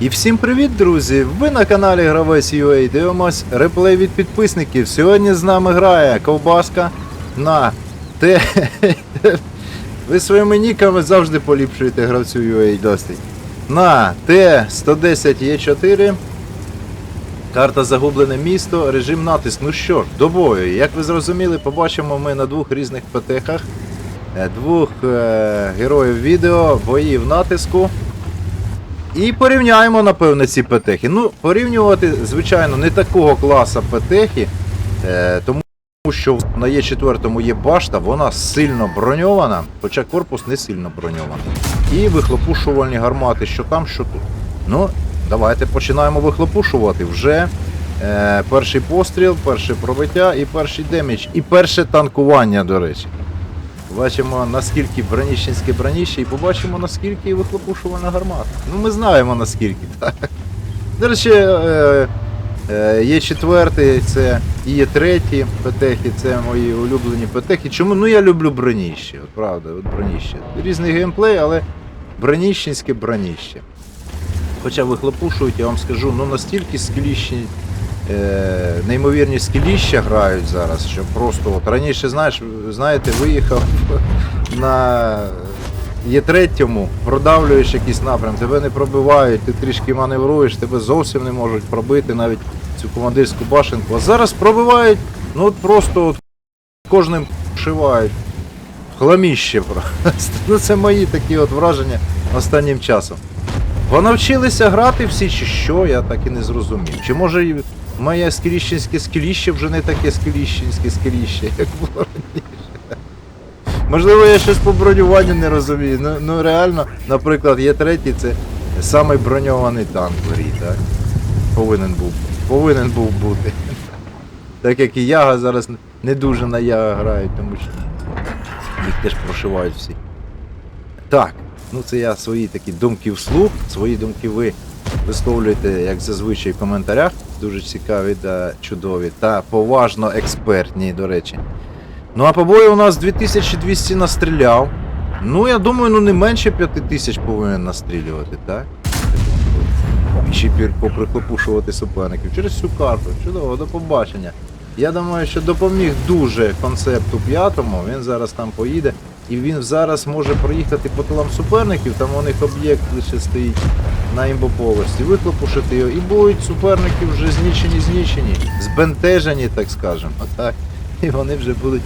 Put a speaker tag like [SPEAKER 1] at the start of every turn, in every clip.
[SPEAKER 1] І всім привіт, друзі! Ви на каналі Гравець UA дивимось реплей від підписників. Сьогодні з нами грає ковбаска на Т. Ви своїми ніками завжди поліпшуєте гравцю UA досить. На Т110Е4. Карта Загублене місто, режим натиск. Ну що ж, до бою. Як ви зрозуміли, побачимо ми на двох різних ПТХах. е, Двох е, героїв відео, бої в натиску. І порівняємо, напевне, ці петехи. Ну, порівнювати, звичайно, не такого класу петехи, е, тому що на Є4 є башта, вона сильно броньована, хоча корпус не сильно броньований. І вихлопушувальні гармати, що там, що тут. Ну, давайте починаємо вихлопушувати. Вже е, перший постріл, перше пробиття і перший демідж, і перше танкування, до речі. Побачимо, наскільки броніщенське броніще, і побачимо, наскільки вихлопушувальна гармата. Ну, ми знаємо наскільки, так. До речі, е, е, є четвертий, це і є третій петехи, це мої улюблені петехи. Чому? Ну я люблю броніще, от правда, от броніще. Різний геймплей, але броніщенське броніще. Хоча вихлопушують, я вам скажу, ну настільки скіліщі, е, неймовірні скіліща грають зараз, що просто от раніше, знаєш, знаєте, виїхав на є третьому, продавлюєш якийсь напрям, тебе не пробивають, ти трішки маневруєш, тебе зовсім не можуть пробити навіть цю командирську башенку. А зараз пробивають, ну от просто от кожним шивають. Хламіще просто. Ну це мої такі от враження останнім часом. Ви навчилися грати всі чи що, я так і не зрозумів. Чи може моє скеліщенське скеліще вже не таке скеліщенське скеліще, як було раніше. Можливо, я щось по бронюванню не розумію. Ну, ну реально, наприклад, є третій, це самий броньований танк в грі, так? Повинен був. Повинен був бути. Так як і Яга зараз не дуже на Яга грають, тому що їх теж прошивають всі. Так, ну це я свої такі думки вслух, свої думки ви висловлюєте, як зазвичай, в коментарях. Дуже цікаві та чудові. Та поважно експертні, до речі. Ну а по бою у нас 2200 настріляв. Ну, я думаю, ну не менше 5000 повинен настрілювати, так? І ще поприхлопушувати суперників через всю карту. Чудово, до побачення. Я думаю, що допоміг дуже концепту п'ятому. Він зараз там поїде. І він зараз може проїхати по тилам суперників, там у них об'єкт лише стоїть на імбополості, вихлопушити його, і будуть суперники вже знічені, знічені, збентежені, так скажемо. Отак. І вони вже будуть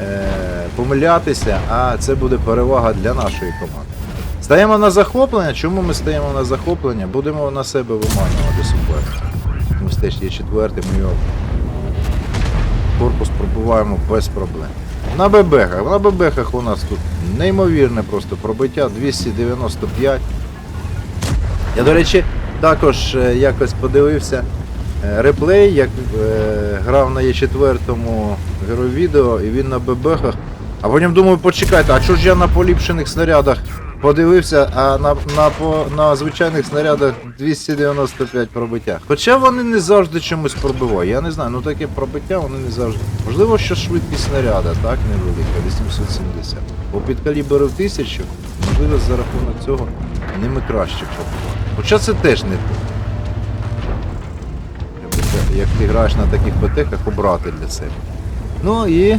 [SPEAKER 1] е- помилятися, а це буде перевага для нашої команди. Стаємо на захоплення. Чому ми стаємо на захоплення? Будемо на себе виманювати суперника. Ми теж є четвертим, ми його корпус пробуваємо без проблем. На бебехах. На бебехах у нас тут неймовірне просто пробиття 295. Я, до речі, також е, якось подивився е, реплей, як е, грав на Є4 герой відео, і він на бебехах. А потім думаю, почекайте, а чого ж я на поліпшених снарядах подивився, а на, на, по- на звичайних снарядах 295 пробиття. Хоча вони не завжди чомусь пробивають. Я не знаю, ну таке пробиття вони не завжди. Можливо, що швидкість снаряда, так, невелика, 870. Бо під калібри в 1000, можливо, за рахунок цього ними краще пробивати. Хоча це теж не. Як ти граєш на таких ПТХах, обрати для себе. Ну і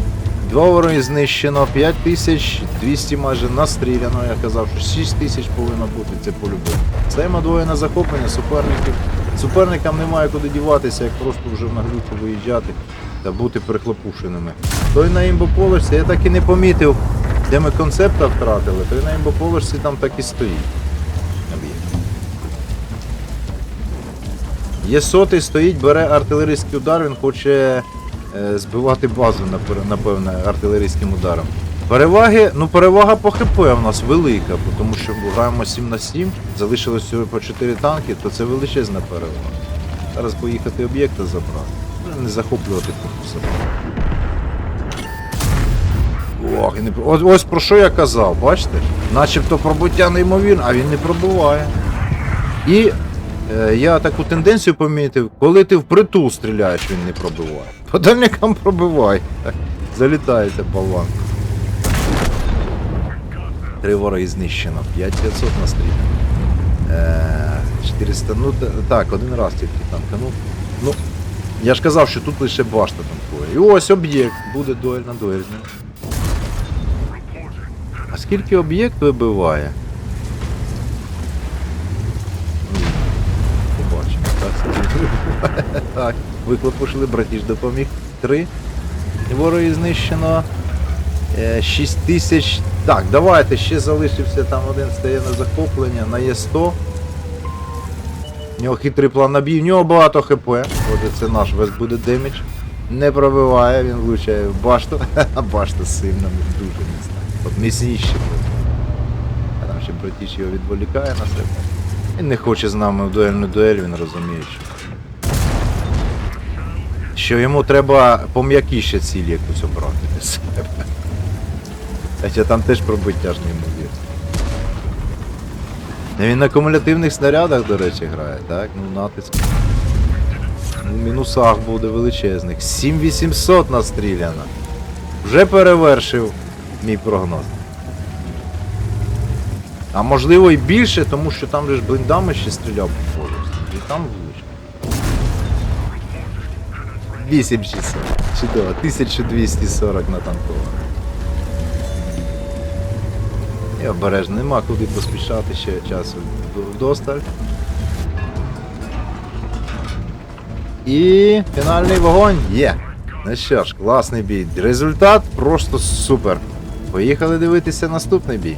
[SPEAKER 1] два вороги знищено, 5200 майже настріляно, я казав, що 6000 повинно бути, це по-любому. Стаємо двоє на захоплення, суперників. Суперникам немає куди діватися, як просто вже в наглюку виїжджати та бути прихлопушеними. Той на імбоположці, я так і не помітив, де ми концепта втратили, той на імбоположці там так і стоїть. Є сотий, стоїть, бере артилерійський удар, він хоче збивати базу, напевне, артилерійським ударом. Переваги, ну перевага по ХП у нас велика, тому що граємо 7 на 7, залишилось всього по 4 танки, то це величезна перевага. Зараз поїхати об'єкти забрати. Ну, Не захоплювати корпус. Ох, не... Ось, ось про що я казав, бачите? Начебто пробуття неймовірне, а він не пробуває. І е, я таку тенденцію помітив, коли ти впритул стріляєш, він не пробиває. По дальникам пробивай. Залітаєте болван. Три вороги знищено, 5500 настріляно. Е, 400, ну так, один раз тільки танканув. Ну, я ж казав, що тут лише башта танкує. І ось об'єкт, буде дуель на дуель. А скільки об'єкт вибиває? Так, виклопушили, братіж допоміг. Три. Вороги знищено. Е, 6 тисяч. Так, давайте ще залишився там один стає на захоплення на Є100. У нього хитрий план набій, в нього багато хп. От і це наш весь буде демедж. Не пробиває, він влучає в башту. А башта сильна, дуже міцна. От міцніше. А там ще братіч його відволікає на себе. Він не хоче з нами в дуельну дуель, він розуміє, що. Що йому треба пом'якіше ціль якусь обрати для себе. Хоча там теж пробиття ж неймовірно. Ну, Він на кумулятивних снарядах, до речі, грає, так? Ну натиск. Ну, в мінусах буде величезних. 7800 настріляно. Вже перевершив мій прогноз. А можливо і більше, тому що там же ж блиндами ще стріляв походу. І там влучив. 8600. Чудово, 1240 на танковому. І обережно, нема куди поспішати ще часу вдосталь. І фінальний вогонь є. Ну що ж, класний бій. Результат просто супер. Поїхали дивитися наступний бій.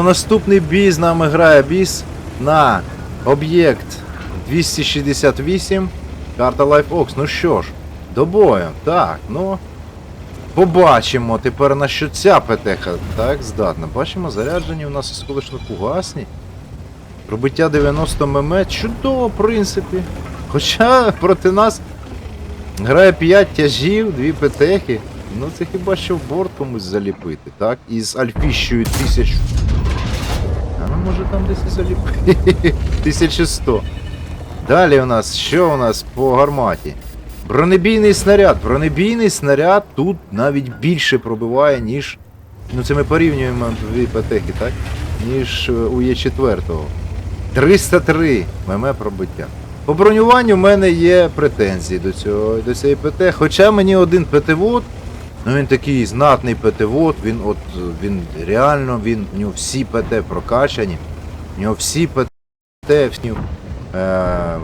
[SPEAKER 1] Ну, наступний бій з нами грає біс на об'єкт 268. Карта LifeOx. Ну що ж, до бою. Так, ну. Побачимо тепер на що ця ПТХ так здатна. Бачимо, заряджені у нас осколочно фугасні. Пробиття 90 мм. Чудово, в принципі. Хоча проти нас грає 5 тяжів, 2 ПТХи. Ну це хіба що в борт комусь заліпити, так? Із альфіщою 1000. Може там десь і заліпити. 1100. Далі у нас, що у нас по гарматі? Бронебійний снаряд. Бронебійний снаряд тут навіть більше пробиває, ніж. Ну це ми порівнюємо дві ПТХи, так? Ніж е, у Є4. 303 мм пробиття. По бронюванню в мене є претензії до цього до цієї ПТ. Хоча мені один ПТ-вод, ну він такий знатний ПТ-вод, він от він реально, він, у нього всі ПТ прокачані, у нього всі ПТ в, е,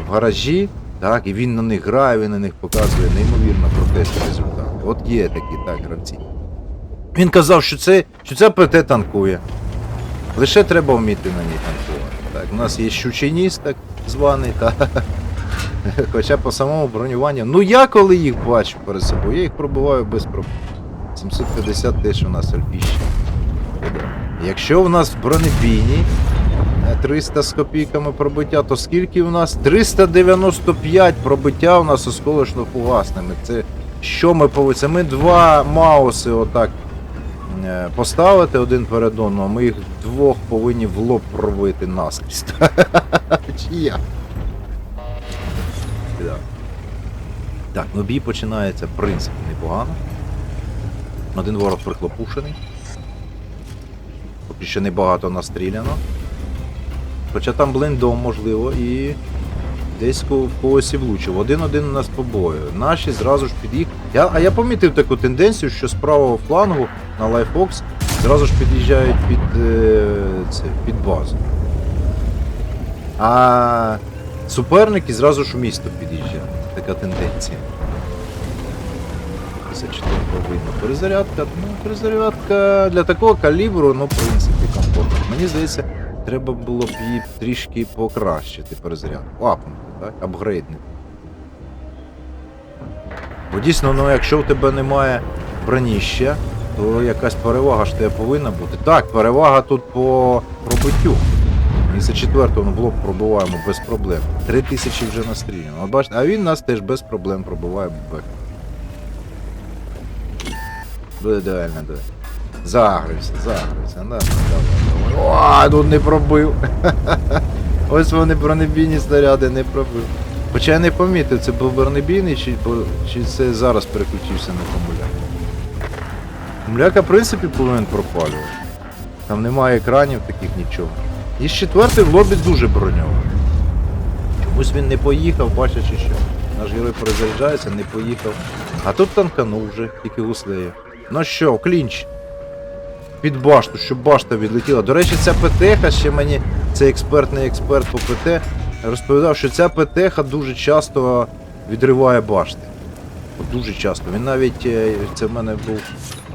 [SPEAKER 1] в гаражі, так, і він на них грає, він на них показує неймовірно протестні результати. От є такі так гравці. Він казав, що це, що ця ПТ танкує. Лише треба вміти на ній танкувати. Так, у нас є щучий ніс, так званий, та. Хоча по самому бронюванню. Ну я коли їх бачу перед собою, я їх пробиваю без проблем. 750 теж у нас альпіще. Якщо в нас бронебійні е, 300 з копійками пробиття, то скільки у нас? 395 пробиття у нас осколочно-фугасними. Це що ми повинні? Це ми два мауси отак е, поставити один перед а ми їх двох повинні в лоб пробити наскрізь. Чи як? Так, ну бій починається, в принципі, непогано. Один ворог прихлопушений. Поки що небагато настріляно. Хоча там блиндом, можливо, і десь в когось і влучив. Один-один у нас по бою. Наші зразу ж під'їх. Я, а я помітив таку тенденцію, що з правого флангу на LifeOx зразу ж під'їжджають під, е, це, під базу. А суперники зразу ж у місто під'їжджають. Така тенденція. 54 видно. Перезарядка, ну, перезарядка для такого калібру, ну, в принципі, комфортно. Мені здається, треба було б її трішки покращити перезарядку. Апнути, так? Апгрейднути. Бо дійсно, ну, якщо в тебе немає броніща, то якась перевага ж тебе повинна бути. Так, перевага тут по пробиттю. Місце четвертого блок пробиваємо без проблем. Три тисячі вже настріляно. От а він нас теж без проблем пробиває бек. Буде ідеально, давай. Загрився, загрився. Да, давай, давай. О, тут не пробив. Ось вони бронебійні снаряди не пробив. Хоча я не помітив, це був бронебійний чи, чи це зараз переключився на комуляк. Комуляка, в принципі, повинен пропалювати. Там немає екранів таких нічого. І четвертий в лобі дуже броньований. Чомусь він не поїхав, бачачи, що наш герой перезаряджається, не поїхав. А тут танканув вже, тільки гуслеє. Ну що, клінч. Під башту, щоб башта відлетіла. До речі, ця ПТХ ще мені, цей експертний експерт по ПТ, розповідав, що ця ПТХ дуже часто відриває башти. Дуже часто. Він навіть, е, це в мене був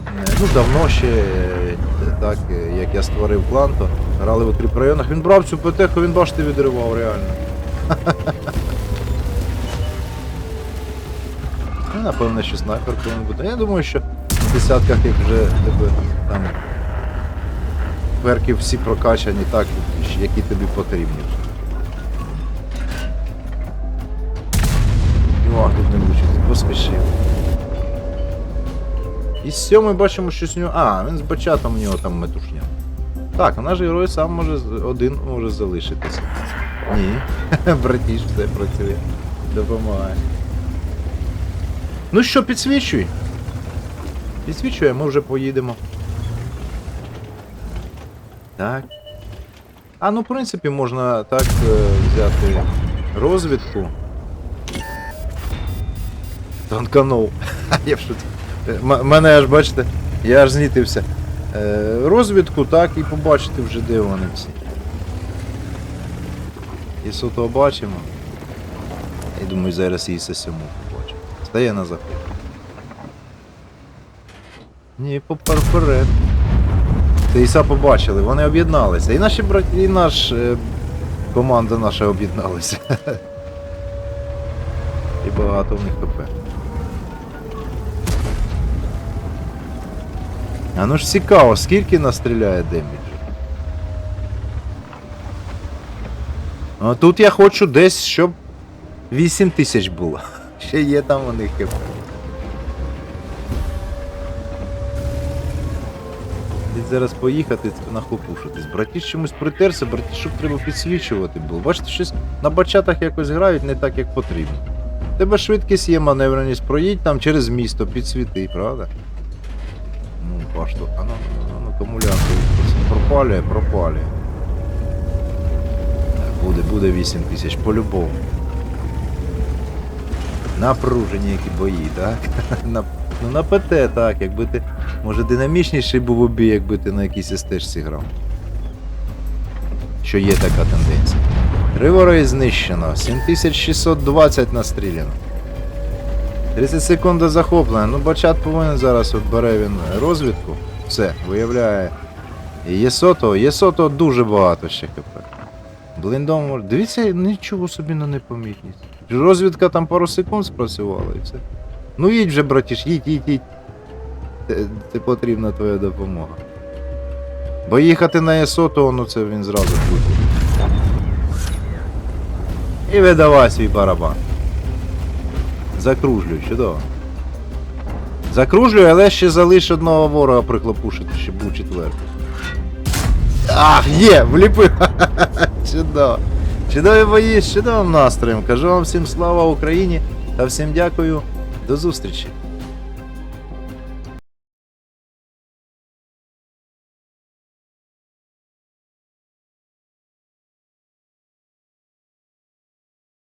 [SPEAKER 1] е, ну, давно ще, е, так, як я створив клан, то грали в укріпрайонах. Він брав цю ПТХ, він башти відривав реально. Ну, напевно, що снайпер повинен бути. Я думаю, що в десятках, як вже тебе там перки всі прокачані так, які тобі потрібні. О, тут не влучити, поспішив. І з сьомий бачимо, що з нього. А, він з бачатом у нього там метушня. Так, а наш герой сам може один може залишитися. Ні. Братіш все працює. Допомагає. Ну що, підсвічуй. Підсвічує, ми вже поїдемо. Так. А ну, в принципі, можна так е, взяти розвідку. Танканув. Я в шутку. Е, Мене аж бачите, я аж знітився. Е, розвідку, так, і побачити вже де вони всі. І суто бачимо. Я думаю, зараз і все побачимо. Стає на заход. Ні, попер вперед. Ти Іса побачили, вони об'єдналися. І наші браті, і наш е, команда наша об'єдналися. І багато в них ХП. А ну ж цікаво, скільки настріляє деміджу. А тут я хочу десь, щоб 8 тисяч було. Ще є там у них хп. Зараз поїхати нахлопушитись. Братіш чомусь притерся, братіш, щоб треба підсвічувати було. Бачите, щось на бачатах якось грають не так, як потрібно. Тебе швидкість є, маневреність, проїдь там через місто, підсвіти, правда? Ну, башту, а ну, ну, ну, акумулятор пропалює, пропалює. Буде, буде 8 тисяч, по-любому. Напружені які бої, так? На, ну на ПТ, так, якби ти. Може динамічніший був обій, якби ти на якійсь стежці грав. Що є така тенденція. Риворой знищено, 7620 настріляно. 30 секунд до захоплення. Ну, бачат повинен зараз от бере він розвідку. Все, виявляє. І Єсото, Єсото дуже багато ще хп. Блиндом, дивіться, нічого собі на непомітність. Розвідка там пару секунд спрацювала і все. Ну їдь вже, братіш, їдь, їдь, їдь. Те потрібна твоя допомога. Бо їхати на Єсото, ну це він зразу буде. І видавай свій барабан. Закружлюй, чудово. Закружлюю, але ще залиш одного ворога приклопушити, щоб був четвертий. Ах, є, вліпив. Чудово. Чудові бої з чудовим настроєм. Кажу вам всім слава Україні та всім дякую. До зустрічі.